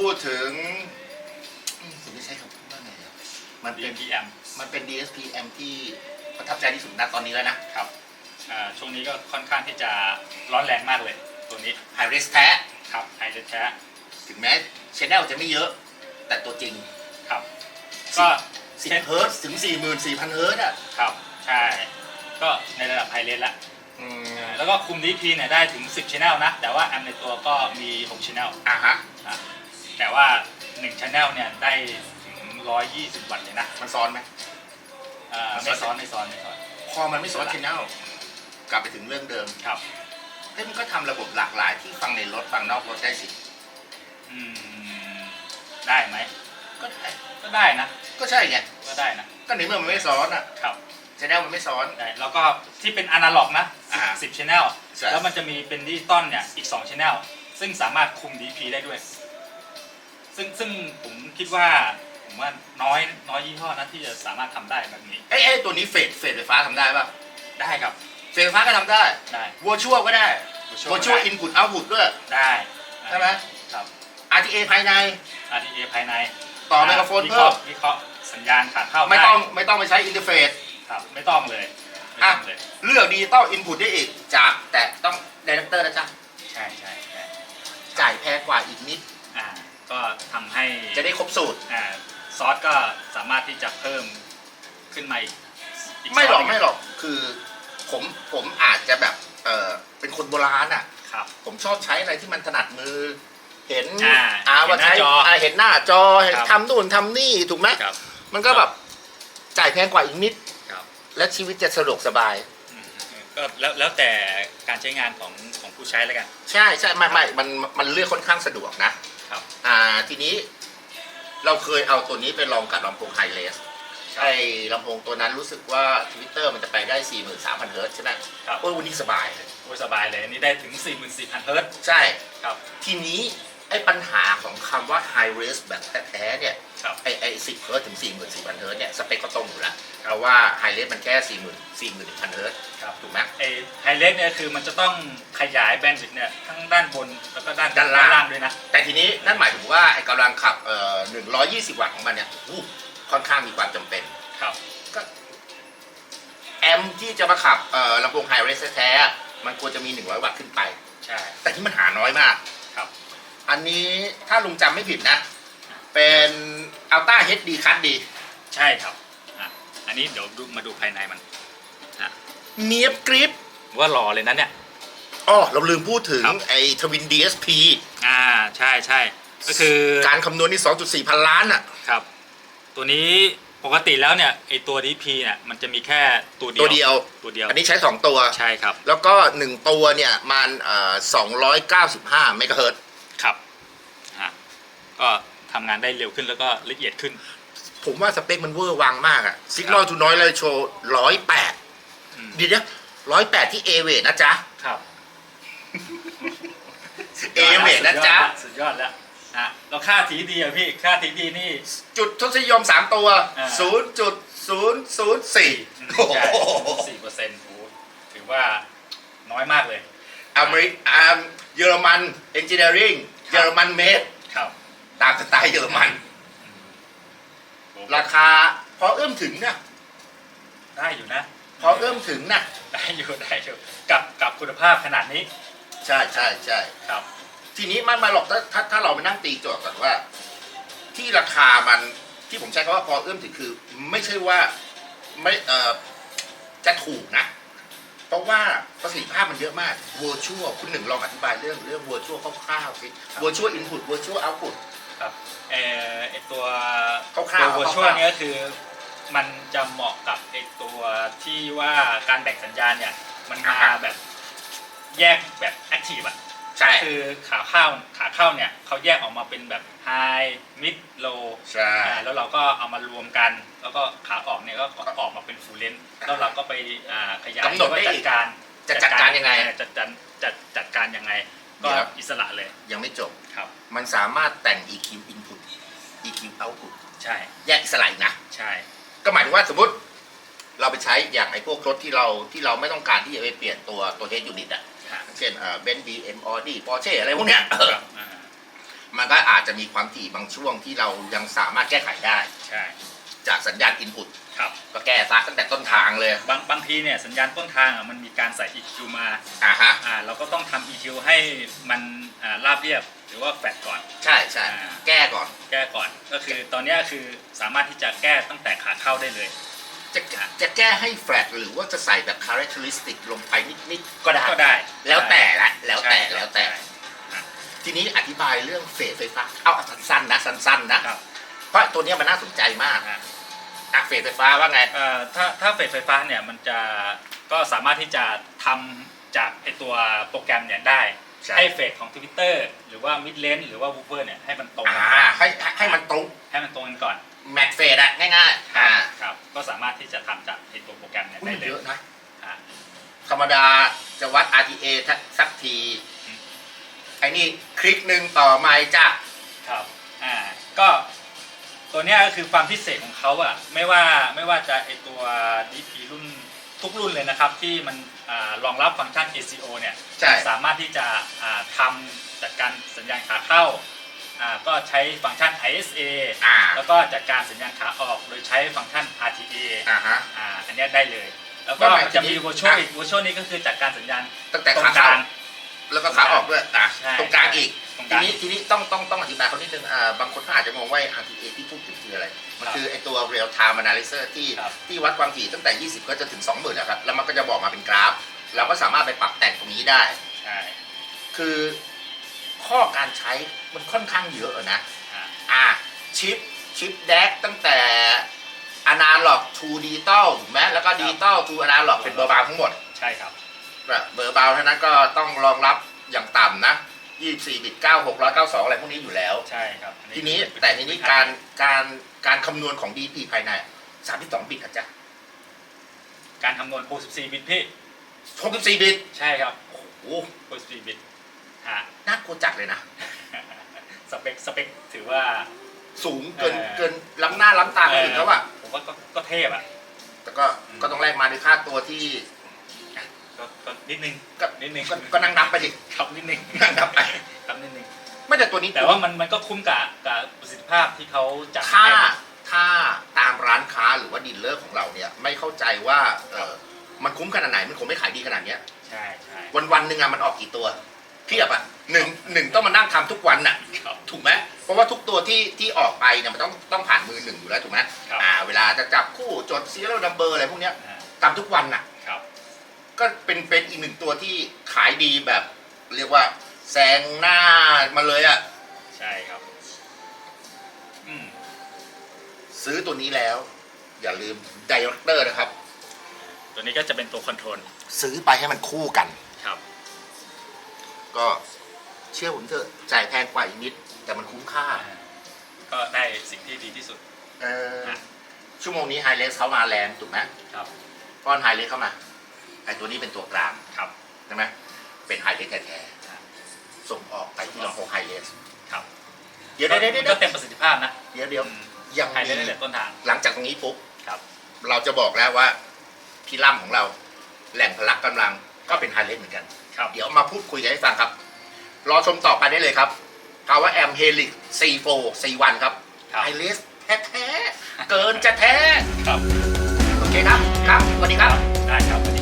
เรามาพูดถึงอืมผมจะใช้คำพูดว่าไงอะมันเป็น DPM มันเป็น DSPM ที่ประทับใจที่สุดณตอนนี้แล้วนะ ครับอ่าช่วงนี้ก็ค่อนข้างที่จะร้อนแรงมากเลย ตัวนี้ไฮเรสแท้ครับไฮเดแท้ถึงแม้ชแนลจะไม่เยอะ แต่ตัวจริง ครับ ก็10 เฮิร์ตซ์ถึง 44,000 เฮิร์ตซ์อะครับใช่ก็ในระดับไฮเลนละอืมแล้วก็คุม DP เนี่ยได้ถึง 10 Channel นะ แต่ว่าแอมในตัวก็มี6 Channel อะฮะ นะ แต่ว่า1 Channel เนี่ยได้ถึง 120 วัตต์เลยนะมันซ้อนไหมอ่าไม่ซ้อนไม่ซ้อนไม่ซ้อน พอมันไม่ซ้อนชแนลกลับไปถึงเรื่องเดิมครับ เฮ้ยมันก็ทำระบบหลากหลายที่ฟังในรถฟังนอกรถได้สิ อืม ได้ไหม ก็ได้ก็ได้นะ ก็ใช่ไงก็ได้นะ ก็ในเมื่อมันไม่ซ้อนอะครับชแนลมันไม่ซ้อน ได้ แล้วก็ที่เป็นอนาล็อกนะอ่า10 Channel ใช่ แล้วมันจะมีเป็นดิจิตอลเนี่ยอีก2 Channel ซึ่งสามารถคุม DP ได้ด้วย ซึ่งซึ่งผมคิดว่าผมว่าน้อยน้อยยี่ห้อนะที่จะสามารถทำได้แบบนี้เอ้ยเอ้ยตัวนี้เฟดเฟดไฟฟ้าทำได้ป่ะได้ครับเฟดไฟฟ้าก็ทำได้ได้วัวชั่วก็ได้ Virtual วัวชั่วได้อินพุตเอาพุตด้วยได้ใช่ไหมครับ RTA ภายใน RTA ภายใน ต่อไมโครโฟนวิเพิ่เคราะมห์วิเคราะห์สัญญาณขาดเข้าไม่ด้ต้องไม่ต้องไปใช้อินเทอร์เฟซครับไม่ต้องเลยไม่อะต้องเลยเลือกดิจิตอลอินพุตได้อีกจากแต่ต้องไดเรคเตอร์นะจ๊ะใช่ใช่ใช่จ่ายแพงกว่าอีกนิดอ่า ก็ทำให้จะได้ครบสูตร อ่าซอสก็สามารถที่จะเพิ่มขึ้นมาอีกอีกไม่หรอกซสนึ่งไม่หรอกคือผมผมอาจจะแบบเออเป็นคนโบราณอะ ครับ ผมชอบใช้อะไรที่มันถนัดมือ เห็นอ่าว่าเห็นหน้าใช้จออ่าเห็นหน้าจอเห็นครับ ทำนู่นทำนี่ถูกไหมครับ มันก็แบบจ่ายแพงกว่าอีกนิด ครับ และชีวิตจะสะดวกสบาย อืมก็แล้วแล้วแต่การใช้งานของของผู้ใช้แล้วกัน ใช่ใช่ไม่ไม่มันมันเลือกค่อนข้างสะดวกนะ ครับ อ่าทีนี้เราเคยเอาตัวนี้ไปลองกับลำโพงไฮเลสไอ้ลำโพงตัวนั้นรู้สึกว่าทวิตเตอร์มันจะไปได้ 43,000เฮิร์ตซ์ใช่ไหมครับ โอ้ยวันนี้สบายเลยโอ้ยสบายเลยอันนี้ได้ถึง 44,000เฮิร์ตซ์ใช่ ครับ ทีนี้ไอ้ปัญหาของคำว่า high res แบบแท้ๆเนี่ย ครับไอ้ไอ้10เฮิร์ตซ์ถึง44,000เฮิร์ตซ์เนี่ยสเปคก็ตรงอยู่แล้วเพราะว่า high res มันแค่40,000 41,000เฮิร์ตซ์ครับถูกไหมไอไฮเลสเนี่ยคือมันจะต้องขยายแบนด์วิดต์เนี่ยทั้งด้านบนแล้วก็ด้านด้านล่างล่างด้วยนะ แต่ทีนี้นั่นหมายถึงว่าไอ้กำลังขับเอ่อ120วัตต์ของมันเนี่ยอู้ค่อนข้างมีความจำเป็นครับแอมป์ที่จะมาขับเอ่อลำโพงไฮเรสแท้ๆอะมันควรจะมี100วัตต์ขึ้นไป ใช่ แต่ที่มันหาน้อยมากครับ อันนี้ถ้าลุงจำไม่ผิดนะ เป็นอัลต้าเฮดดีคั d ดีใช่ครับอะอันนี้เดี๋ยวดูมาดูภายในมันเนียบกริปว่าหล่อเลยนะเนี่ย อ๋อเราลืมพูดถึงครับ ไอ้ทวิน DSP อ่าใช่ใช่ก็คือ การคำนวณนี่ 2.4 พันล้านอะ ครับ ตัวนี้ปกติแล้วเนี่ยไอตัว DP เนี่ยมันจะมีแค่ตัวเดียวตัวเดียว ตัวเดียวอันนี้ใช้ 2 ตัว ใช่ครับแล้วก็ 1 ตัวเนี่ย มันเอ่อ295 เมกะเฮิรตซ์ครับฮะก็ทำงานได้เร็วขึ้นแล้วก็ละเอียดขึ้น ผมว่าสเปคมันเวอร์วังมากอะซิกนอลทูน้อยเลยโชว์ร้อยแปดอืมดีเดียวร้อยแปดที่เอเวนะจ๊ะ ครับ เอเวนะจ๊ะ สุดยอดแล้วฮะแล้วค่าทีดีอะพี่ ค่าทีดีนี่ จุดทศนิยม3ตัวอ่า0.004ใช่สี่เปอร์เซ็นต์โอ้ถือว่าน้อยมากเลย อเมริกอ่าเยอรมันเอนจิเนียริงครับเยอรมันเมดครับ ตามสไตล์เยอรมันโอ้ราคาพอเอื้อมถึงนะได้อยู่นะ พอเอื้อมถึงนะได้อยู่ได้อยู่กับกับคุณภาพขนาดนี้ ใช่ใช่ใช่ครับ ทีนี้มันมาหรอกถ้าถ้าถ้าเราไปนั่งตีโจทย์ก่อนว่า ที่ราคามันที่ผมใช้คำว่าพอเอื้อมถึงคือ ไม่ใช่ว่าไม่เอ่อจะถูกนะเพราะว่าประสิทธิภาพมันเยอะมาก virtual คุณหนึ่งลองอธิบายเรื่องเรื่อง virtual คร่าวๆสิ virtual input virtual output ครับเอ่อไอตัวคร่าวๆตัวคร่าวๆช่วนี้ก็คือ มันจะเหมาะกับไอตัวที่ว่าการแบ่งสัญญาณเนี่ย มันมาอ่าฮะแบบแยกแบบแอคทีฟอะใช่คือขาเข้าขาเข้าเนี่ยเขาแยกออกมาเป็นแบบ High Mid Low ใช่อ่าแล้วเราก็เอามารวมกัน แล้วก็ขาออกเนี่ยก็ออกมาเป็นฟูลเลนแล้วเราก็ไปอ่าขยายกำหนดได้ว่าจัอีดกการจะจัดการยังไงเออจัดการจัดจัดการยังไง ก็เดี๋ยว อิสระเลยยังไม่จบ ครับ มันสามารถแต่ง EQ input EQ output ใช่แยกอิสระอีกนะ ใช่ก็หมายถึงว่าสมมติ เราไปใช้อย่างไอ้พวกรถที่เราที่เราไม่ต้องการที่จะไปเปลี่ยนตัวตัวเฮดยูนิตอะฮะเช่นเอ่อเบนซ์บีเอ็มออดี้ปอร์เช่อะไรพวกเนี้ยครับอ่ามันก็อาจอาจจะมีความถี่บางช่วงที่เรายังสามารถแก้ไขได้ ใช่ จากสัญญาณ input ครับก็แก้ซะตั้งแต่ต้นทางเลย บางบางทีเนี่ยสัญญาณต้นทางอะมันมีการใส่ EQ มาอ่าฮะอ่าเราก็ต้องทำ EQ ให้มันอ่าราบเรียบหรือว่าแฟลตก่อน ใช่ใช่อ่า แก้ก่อน แก้ก่อน ก็คือตอนเนี้ยคือสามารถที่จะแก้ตั้งแต่ขาเข้าได้เลย จะจะแก้ให้แฟลตหรือว่าจะใส่แบบ characteristic ลงไปนิดๆก็ได้ ก็ได้แล้วแต่ละ แล้วแต่ ใช่ครับแล้วแต่ ใช่ทีนี้อธิบายเรื่องเฟสไฟฟ้า เอาสั้นๆนะ สั้นๆนะ ครับเพราะตัวเนี้ยมันน่าสนใจมาก อ่า อะเฟสไฟฟ้าว่าไง เอ่อถ้าถ้าเฟสไฟฟ้าเนี่ยมันจะก็สามารถที่จะทำจากไอตัวโปรแกรมเนี่ยได้ใช่ ให้เฟสของทวิตเตอร์หรือว่ามิดเลนหรือว่าวูเฟอร์เนี่ยให้มันตรงอ่ากันให้ให้ให้มันตรงให้มันตรงกันก่อนแมทเฟสอะง่ายๆอ่าครับก็สามารถที่จะทำจากไอตัวโปรแกรมเนี่ยอุ้ได้ยเลเยยอะนะ อ่า ธรรมดาจะวัด RTA ทักสักที อืม ไอ้นี่คลิกหนึ่งต่อไมค์จ้ะ ครับ อ่า ก็ ตัวเนี้ยก็คือความพิเศษของเขาอะไม่ว่าไม่ว่าจะไอตัว DP รุ่นทุกรุ่นเลยนะครับที่มันอารองรับฟังก์ชัน ACO เนี่ยใช่ สามารถที่จะอ่าทำจัดการสัญญาณขาเข้าอ่าก็ใช้ฟังก์ชัน ISA อ่าแล้วก็จัดการสัญญาณขาออกโดยใช้ฟังก์ชัน RTA อ่าฮะ อ่าอันเนี้ยได้เลย แล้วก็ก็หมายมันจะมีถึง virtual อีก virtual นี้ก็คือจัดการสัญญาณตั้งแต่ตรงขากเข้า ลาง แล้วก็ขาออกด้วยอะ ใช่ตรงกลางอีกตรงกทีลางนี้ทีนี้ต้องต้องต้องอธิบายเขานิดนึงอ่าบางคนเขาอาจจะงงว่า RTA ที่พูดถึงคืออะไร มันครับคือไอตัว real time analyzer ที่ครับที่วัดความถี่ตั้งแต่ 20 ก็จะถึง 20,000นะครับ แล้วมันก็จะบอกมาเป็นกราฟ เราก็สามารถไปปรับแต่งตรงนี้ได้ ใช่คือข้อการใช้มันค่อนข้างเยอะนะอ่าอะชิปชิปแดกตั้งแต่อนาล็อกทูดิจิตอลถูกไหมแล้วก็ดิจิตอลทูอนาล็อกเป็นเบอร์บาวทั้งหมด ใช่ครับแบบเบอร์บาวเท่านั้นก็ต้องรองรับอย่างต่ำนะ 24 บิต 9 692 อะไรพวกนี้อยู่แล้ว ใช่ครับทีนี้แต่ทีนี้การการการคำนวณของ DP ภายใน 32 บิตอาจจะการคำนวณ64บิตพี่ 64 บิต ใช่ครับโอ้โห64บิตฮะน่ากลัวจัดเลยนะ สเปคสเปคถือว่า สูงเกินเออเกินล้ำหน้าล้ำตาคนอื่นเขาอะผมว่าก็ก็เทพอะแต่ก็ก็ต้องแลกมาด้วยค่าตัวที่ ก็ก็นิดนึงก็นิดนึงก็ก็นั่งนับไปดิครับนิดนึงนั่งนับไปครับนิดนึงไม่แต่ตัวนี้แต่ว่ามันมันก็คุ้มกับกับประสิทธิภาพที่เขาจัดถ้าให้ถ้าตามร้านค้าหรือว่าดีลเลอร์ของเราเนี่ยไม่เข้าใจว่าเออมันคุ้มขนาดไหนมันคงไม่ขายดีขนาดเนี้ยใช่ใช่วันวันๆหนึ่งอะมันออกกี่ตัวเทียบอะหนึ่งหนึ่งต้องมานั่งทำทุกวันน่ะครับถูกไหมเพราะว่าทุกตัวที่ที่ออกไปเนี่ยมันต้องต้องผ่านมือหนึ่งอยู่แล้วถูกไหมครับอ่าเวลาจะจับคู่จดซีเรียลนัมเบอร์อะไรพวกเนี้ยอ่าทำทุกวันน่ะครับ ก็เป็นเป็นอีกหนึ่งตัวที่ขายดีแบบ เรียกว่าแซงหน้ามาเลยอะใช่ครับ อืมซื้อตัวนี้แล้ว อย่าลืมไดเรคเตอร์นะครับ ตัวนี้ก็จะเป็นตัวคอนโทรลซื้อไปให้มันคู่กัน ครับ ก็เชื่อผมเถอะจ่ายแพงกว่าอีกนิด แต่มันคุ้มค่าอ่าก็ได้สิ่งที่ดีที่สุด เอออะชั่วโมงนี้ไฮเลสเขามาแรงถูกไหมครับ ป้อนไฮเลสเข้ามาไอตัวนี้เป็นตัวกลางครับใช่ไหมเป็นไฮเลสแท้อ่าๆส่งออกไปที่ลำโพงไฮเลสครับเดี๋ยวเดี๋ยวเดี๋ยวก็เดี๋ยวเต็มประสิทธิภาพนะเดี๋ยวเดี๋ยวอืมยังใครมีได้ตั้งแต่ต้นทาง หลังจากตรงนี้ปุ๊บครับ เราจะบอกแล้วว่าพี่ล่ำของเราแหล่งพลักกำลังก็เป็นไฮเลสเหมือนกันครับเดี๋ยวมาพูดคุยกันให้ฟังครับ รอชมต่อไปได้เลยครับ Power Amp Helix C4 C1 ครับครับไฮเลสแท้ๆเกินจะแท้ครับโอเคครับ ครับสวัสดีครับ